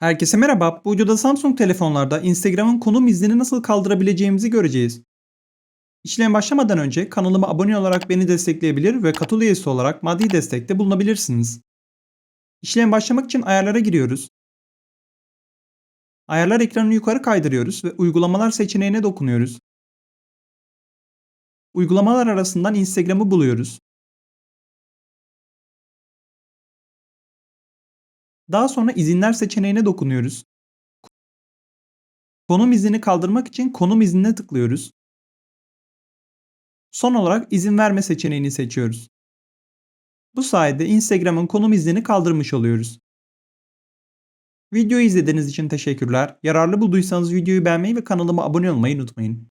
Herkese merhaba. Bu videoda Samsung telefonlarda Instagram'ın konum iznini nasıl kaldırabileceğimizi göreceğiz. İşlem başlamadan önce kanalıma abone olarak beni destekleyebilir ve katıl üyesi olarak maddi destekte bulunabilirsiniz. İşlem başlamak için ayarlara giriyoruz. Ayarlar ekranını yukarı kaydırıyoruz ve uygulamalar seçeneğine dokunuyoruz. Uygulamalar arasından Instagram'ı buluyoruz. Daha sonra izinler seçeneğine dokunuyoruz. Konum iznini kaldırmak için konum iznine tıklıyoruz. Son olarak izin verme seçeneğini seçiyoruz. Bu sayede Instagram'ın konum iznini kaldırmış oluyoruz. Videoyu izlediğiniz için teşekkürler. Yararlı bulduysanız videoyu beğenmeyi ve kanalıma abone olmayı unutmayın.